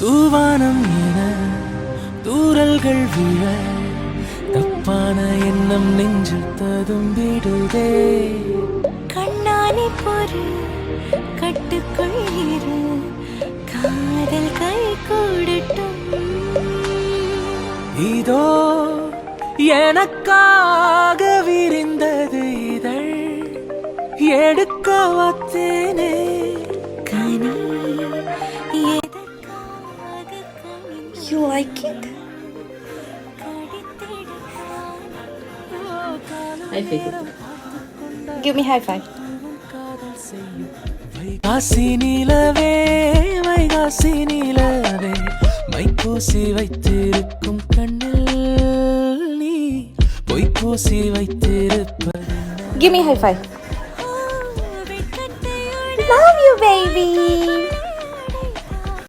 தூவானம் என தூரல்கள் விழ தப்பான எண்ணம் நெஞ்சில் ததும்பிடுதே கண்ணானி பொறு கட்டுக்குள் இரு காதல் கை கூடட்டும். இதோ எனக்காக விரிந்தது இதழ் எடுக்க வத்தேனே You like it? High five. Give me high five. வைகாசி நிலவே வைகாசி நிலவே மைப்பூசி வைத்திருக்கும் கண்ணில் நீ பொய்ப்பூசி வைத்திருப்பது Give me high five. Love you, baby.